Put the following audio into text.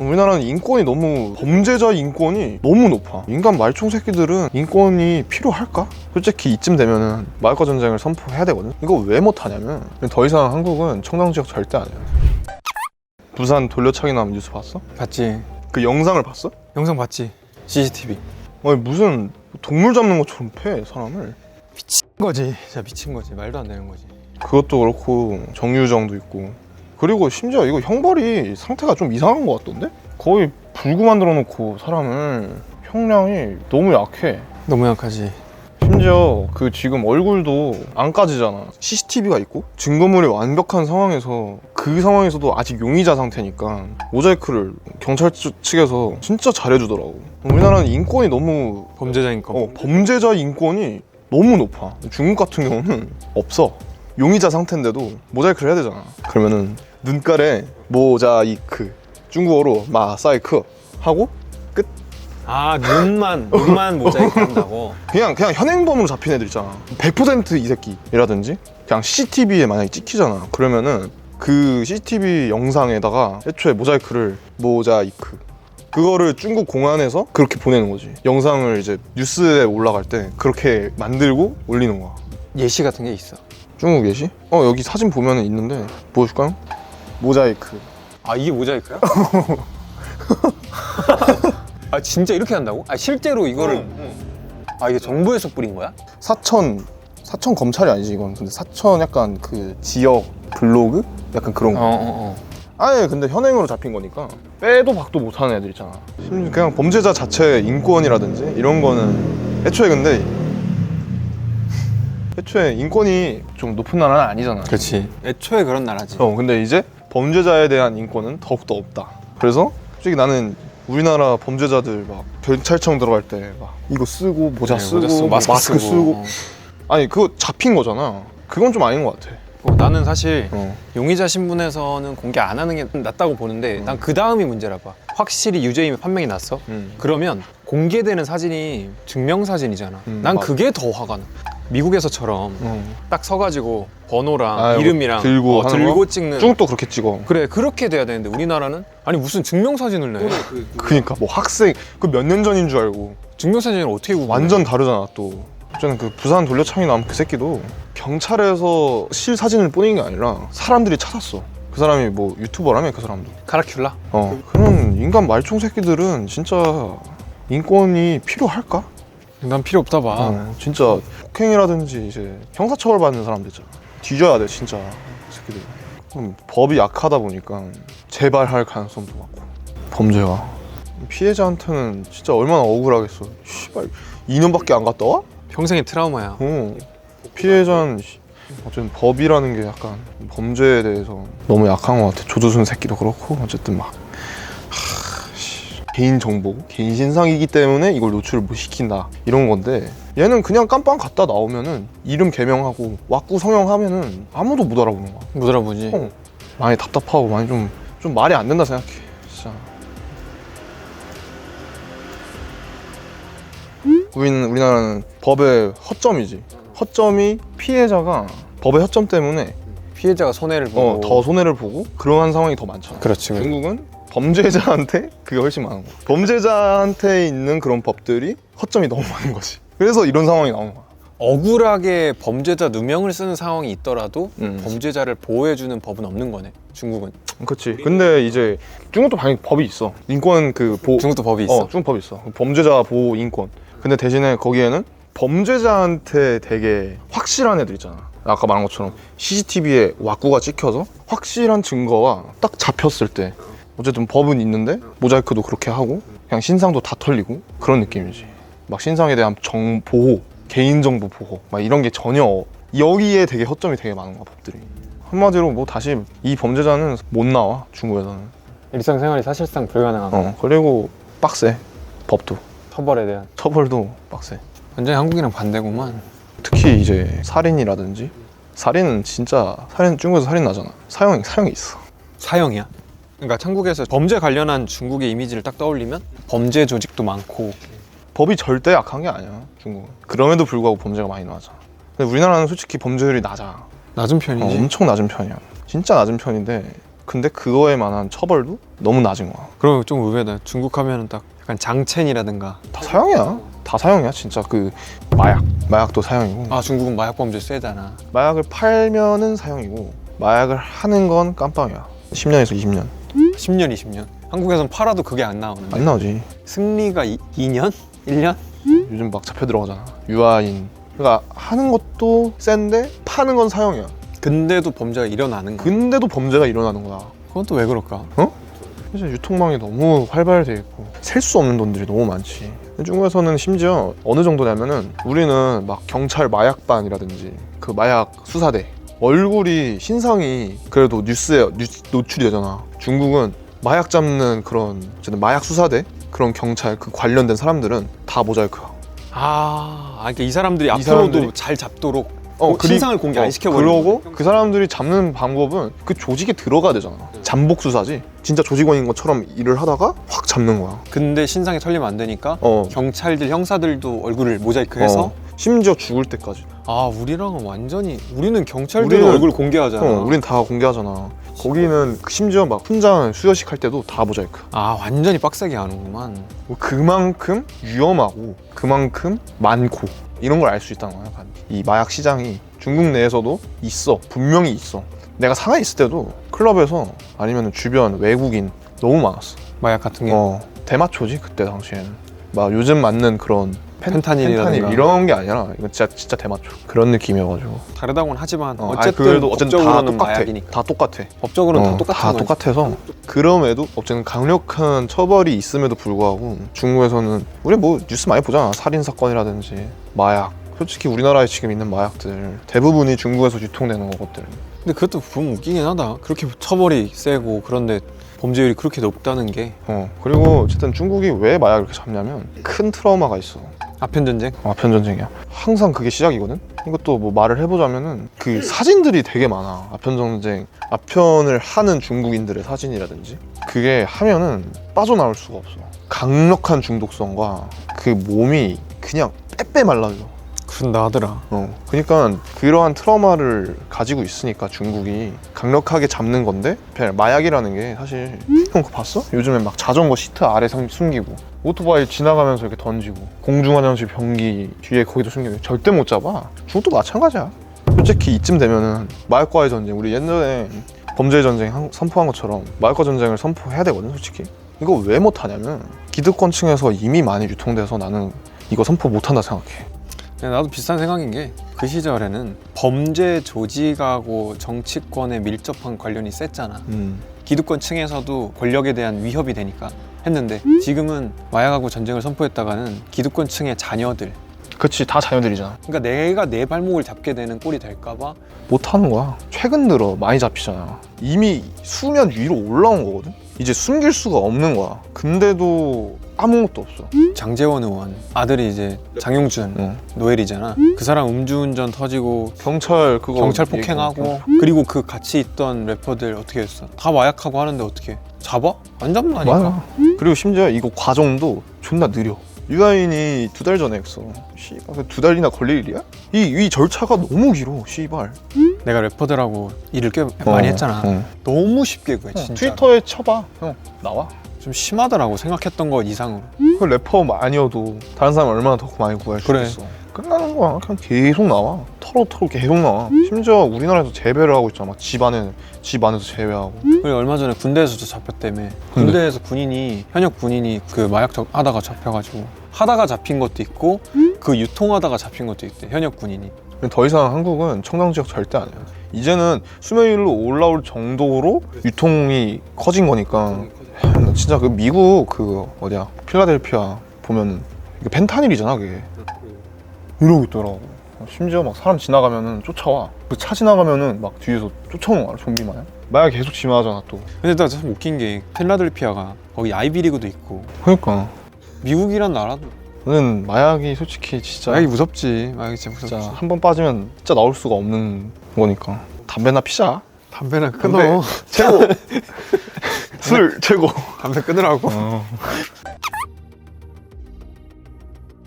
우리나라는 인권이 너무 범죄자 인권이 너무 높아. 인간 말총 새끼들은 인권이 필요할까? 솔직히 이쯤 되면은 마을과 전쟁을 선포해야 되거든. 이거 왜 못하냐면 더 이상 한국은 청정 지역 절대 아니야. 부산 돌려차기 나온 뉴스 봤어? 봤지. 그 영상을 봤어? 영상 봤지. CCTV. 아니 무슨 동물 잡는 것처럼 패 사람을. 미친 거지. 진짜 미친 거지. 말도 안 되는 거지. 그것도 그렇고 정유정도 있고 그리고 심지어 이거 형벌이 상태가 좀 이상한 것 같던데? 거의 불구 만들어 놓고 사람을 형량이 너무 약해 너무 약하지. 심지어 그 지금 얼굴도 안 까지잖아 CCTV가 있고 증거물이 완벽한 상황에서 그 상황에서도 아직 용의자 상태니까 모자이크를 경찰 측- 측에서 진짜 잘해주더라고 우리나라는 인권이 너무 범죄자인 거. 어, 범죄자 인권이 너무 높아. 중국 같은 경우는 없어. 용의자 상태인데도 모자이크를 해야 되잖아. 그러면은 눈깔에 모자이크, 중국어로 마사이크 하고 아 눈만 눈만 모자이크 한다고. 그냥 그냥 현행범으로 잡힌 애들 있잖아. 100%이 새끼라든지 그냥 CCTV에 만약에 찍히잖아. 그러면은 그 CCTV 영상에다가 애초에 모자이크를 모자이크 그거를 중국 공안에서 그렇게 보내는 거지. 영상을 이제 뉴스에 올라갈 때 그렇게 만들고 올리는 거야. 예시 같은 게 있어. 중국 예시? 어 여기 사진 보면은 있는데 보여줄까요? 모자이크 아 이게 모자이크야? 아 진짜 이렇게 한다고? 아 실제로 이거를 아 이게 정부에서 뿌린 거야? 사천 사천 검찰이 아니지 이건 근데 사천 약간 그 지역 블로그 약간 그런 거 어어 어. 아예 근데 현행으로 잡힌 거니까 빼도 박도 못하는 애들 있잖아 심지어 그냥 범죄자 자체의 인권이라든지 이런 거는 애초에 근데 애초에 인권이 좀 높은 나라는 아니잖아 그렇지. 애초에 그런 나라지. 어 근데 이제 범죄자에 대한 인권은 더욱더 없다 그래서 솔직히 나는 우리나라 범죄자들 막 경찰청 들어갈 때 막 이거 쓰고 모자 네, 쓰고 모자 쓰고, 뭐 마스크, 쓰고, 어. 아니 그거 잡힌 거잖아 그건 좀 아닌 것 같아 어, 나는 사실 어. 용의자 신분에서는 공개 안 하는 게 낫다고 보는데 난 그 다음이 문제라 봐. 확실히 유죄임의 판명이 났어. 음. 그러면 공개되는 사진이 증명 사진이잖아. 음, 난 맞아. 그게 더 화가 나. 미국에서처럼 어. 딱 서가지고 번호랑 아유, 뭐 이름이랑 들고 어, 하는 들고 거? 찍는 중국도 그렇게 찍어 그래 그렇게 돼야 되는데 우리나라는 아니 무슨 증명 사진을 내? 그니까 뭐 학생 그 몇 년 전인 줄 알고 증명 사진을 어떻게 구분해? 완전 다르잖아 또 저는 그 부산 돌려차기 나온 그 새끼도 경찰에서 실 사진을 뿌린 게 아니라 사람들이 찾았어 그 사람이 뭐 유튜버라며 그 사람도 카라큘라? 어 그런 인간 말총 새끼들은 진짜 인권이 필요할까? 난 필요 없다 봐. 어, 진짜 폭행이라든지 이제 형사처벌 받는 사람들 있잖아 뒤져야 돼 진짜. 그 새끼들. 음, 법이 약하다 보니까 재발할 가능성도 많고. 범죄가 피해자한테는 진짜 얼마나 억울하겠어. 씨발 2년밖에 안 갔다 와? 평생의 트라우마야. 어. 피해자는 씨, 어쨌든 법이라는 게 약간 범죄에 대해서 너무 약한 것 같아. 조조순 새끼도 그렇고 어쨌든 막 개인 정보 개인 신상이기 때문에 이걸 노출을 못 시킨다 이런 건데 얘는 그냥 깜빵 갔다 나오면은 이름 개명하고 왁구 성형하면은 아무도 못 알아보는 거야 못 알아보지. 어. 많이 답답하고 많이 좀 좀 말이 안 된다 생각해 진짜 우리는 우리나라는 법의 허점이지 허점이 피해자가 법의 허점 때문에 피해자가 손해를 보고. 어, 더 손해를 보고 그러한 상황이 더 많잖아 그렇지. 그렇지. 중국은 범죄자한테 그게 훨씬 많은 거야 범죄자한테 있는 그런 법들이 허점이 너무 많은 거지 그래서 이런 상황이 나오는 거야 억울하게 범죄자 누명을 쓰는 상황이 있더라도 음. 범죄자를 보호해주는 법은 없는 거네. 중국은. 그렇지 근데 이제 중국도 당연히 법이 있어 인권 그 보 중국도 법이 있어. 어, 중국 법이 있어. 범죄자 보호 인권. 근데 대신에 거기에는 범죄자한테 되게 확실한 애들 있잖아. 아까 말한 것처럼 CCTV에 왁구가 찍혀서 확실한 증거가 딱 잡혔을 때 어쨌든 법은 있는데 모자이크도 그렇게 하고 그냥 신상도 다 털리고 그런 느낌이지. 막 신상에 대한 정 보호, 개인정보 보호 막 이런 게 전혀 여기에 되게 허점이 되게 많은 거야 법들이. 한마디로 뭐 다시 이 범죄자는 못 나와 중국에서는. 일상생활이 사실상 불가능한 거. 어 그리고 빡세 법도. 처벌에 대한. 처벌도 빡세. 완전히 한국이랑 반대구만. 특히 이제 살인이라든지 살인은 진짜 살인 중국에서 살인 나잖아. 사형 사형이 있어. 사형이야. 그러니까 한국에서 범죄 관련한 중국의 이미지를 딱 떠올리면 범죄 조직도 많고 법이 절대 약한 게 아니야 중국은. 그럼에도 불구하고 범죄가 많이 나잖아. 근데 우리나라는 솔직히 범죄율이 낮아. 낮은 어, 편이지. 엄청 낮은 편이야. 진짜 낮은 편인데 근데 그거에 만한 처벌도 너무 낮은 거야. 그럼 좀 의외다. 중국 하면은 딱 약간 장첸이라든가. 다 사형이야. 다 사형이야. 진짜 그 마약, 마약도 사형이고. 아 중국은 마약 범죄 세잖아. 마약을 팔면은 사형이고 마약을 하는 건 깜빵이야. 10년에서 20년 10년, 20년. 한국에선 팔아도 그게 안 나오는데. 안 나오지. 승리가 이, 2년? 1년? 요즘 막 잡혀 들어가잖아. 유아인. 그러니까 하는 것도 센데 파는 건 사형이야. 근데도 범죄가 일어나는 거야. 근데도 범죄가 일어나는 거야. 그건 또 왜 그럴까? 이제 유통망이 너무 활발돼 있고 셀 수 없는 돈들이 너무 많지. 중국에서는 심지어 어느 정도냐면은 우리는 막 경찰 마약반이라든지 그 마약 수사대 얼굴이 신상이 그래도 뉴스에 뉴스 노출이 되잖아. 중국은 마약 잡는 그런 마약 수사대 그런 경찰 그 관련된 사람들은 다 모자이크야. 아, 아 그러니까 이 사람들이 이 앞으로도 사람들이- 잘 잡도록 어, 그 신상을 공개 안 시켜버리는 그러고 그 사람들이 잡는 방법은 그 조직에 들어가야 되잖아. 잠복 수사지. 진짜 조직원인 것처럼 일을 하다가 확 잡는 거야. 근데 신상이 털리면 안 되니까 어. 경찰들 형사들도 얼굴을 모자이크해서 어. 심지어 죽을 때까지. 아 우리랑은 완전히 우리는 경찰들 우리는- 얼굴 공개하잖아. 어, 우린 다 공개하잖아. 거기는 심지어 막 훈장 수여식 할 때도 다 모자이크. 아 완전히 빡세게 하는구만. 뭐 그만큼 위험하고 그만큼 많고 이런 걸 알 수 있다는 거야. 이 마약 시장이 중국 내에서도 있어. 분명히 있어. 내가 상하이 있을 때도 클럽에서 아니면 주변 외국인 너무 많았어. 마약 같은 게 어, 대마초지 그때 당시에는. 막 요즘 맞는 그런 펜, 펜타닐이라든가. 펜타닐 이런 게 아니라 이건 진짜 진짜 대마초 그런 느낌이어가지고. 다르다고는 하지만 어, 아니, 어쨌든 그래도 어쨌든 다 법적으로는 똑같아. 마약이니까. 다 똑같아. 법적으로는 어, 다 똑같은 다 거지. 똑같아서 그럼에도 어쨌든 강력한 처벌이 있음에도 불구하고 중국에서는 우리 뭐 뉴스 많이 보잖아 살인 사건이라든지 마약 솔직히 우리나라에 지금 있는 마약들 대부분이 중국에서 유통되는 거거든 근데 그것도 보면 웃기긴 하다. 그렇게 처벌이 세고 그런데 범죄율이 그렇게 높다는 게 어 그리고 어쨌든 중국이 왜 마약을 이렇게 잡냐면 큰 트라우마가 있어 아편 전쟁. 아편 전쟁이야. 항상 그게 시작이거든? 이것도 뭐 말을 해보자면은 그 사진들이 되게 많아. 아편 전쟁 아편을 하는 중국인들의 사진이라든지. 그게 하면은 빠져나올 수가 없어. 강력한 중독성과 그 몸이 그냥 빼빼 말라져. 그런다 하더라. 어 그러니까 그러한 트라우마를 가지고 있으니까 중국이 강력하게 잡는 건데 그냥 마약이라는 게 사실 형 그거 봤어? 요즘에 막 자전거 시트 아래 숨- 숨기고 오토바이 지나가면서 이렇게 던지고 공중화장실 변기 뒤에 거기도 숨기고 절대 못 잡아. 중국도 마찬가지야. 솔직히 이쯤 되면은 마약과의 전쟁 우리 옛날에 범죄의 전쟁 한- 선포한 것처럼 마약과 전쟁을 선포해야 되거든 솔직히. 이거 왜 못하냐면 기득권층에서 이미 많이 유통돼서 나는 이거 선포 못한다 생각해. 근데 나도 비슷한 생각인 게 그 시절에는 범죄 조직하고 정치권에 밀접한 관련이 셌잖아. 음. 기득권 층에서도 권력에 대한 위협이 되니까 했는데 지금은 마약하고 전쟁을 선포했다가는 기득권층의 자녀들. 그치 다 자녀들이잖아. 그러니까 내가 내 발목을 잡게 되는 꼴이 될까봐 못하는 거야. 최근 들어 많이 잡히잖아. 이미 수면 위로 올라온 거거든? 이제 숨길 수가 없는 거야. 근데도 아무것도 없어. 장재원 의원 아들이 이제 장용준 어. 노엘이잖아. 그 사람 음주운전 터지고 경찰 그거 경찰 폭행하고 그리고 그 같이 있던 래퍼들 어떻게 했어? 다 마약하고 하는데 어떻게 잡아? 안 잡는다니까? 맞아. 그리고 심지어 이거 과정도 존나 느려. 유아인이 두 달 전에 했어. 씨발 두 달이나 걸릴 일이야? 이, 이 절차가 너무 길어 씨발. 내가 래퍼들하고 일을 꽤 많이 어, 했잖아. 어. 너무 쉽게 구해 어, 진짜. 트위터에 쳐봐 형. 나와. 좀 심하더라고 생각했던 것 이상으로. 그 래퍼 아니어도 다른 사람 얼마나 더 많이 구할 수 그래. 있어 끝나는 거야. 그냥 계속 나와. 털어 털어 계속 나와. 심지어 우리나라에서 재배를 하고 있잖아. 막집 안에 집 안에서 재배하고. 그리고 얼마 전에 군대에서도 잡혔다며. 군대? 군대에서 군인이 현역 군인이 그 마약 적 하다가 잡혀가지고 하다가 잡힌 것도 있고 그 유통하다가 잡힌 것도 있대 현역 군인이. 더 이상 한국은 청정 지역 절대 아니야 이제는 수면 위로 올라올 정도로 유통이 커진 거니까. 나 진짜 그 미국 그 어디야? 필라델피아 보면은 이게 펜타닐이잖아 그게 이러고 있더라고. 심지어 막 사람 지나가면은 쫓아와. 그 차 지나가면은 막 뒤에서 쫓아오는 거야 좀비 마냥. 마약 계속 심하잖아 또. 근데 나 참 웃긴 게 필라델피아가 거기 아이비리그도 있고. 그러니까. 미국이란 나라도. 저는 마약이 솔직히 진짜 마약이 무섭지. 마약이 진짜 무섭지. 진짜 한 번 빠지면 진짜 나올 수가 없는 거니까. 담배나 피자? 담배나 담배. 끊어 최고 술 최고. 담배 끊으라고. 어.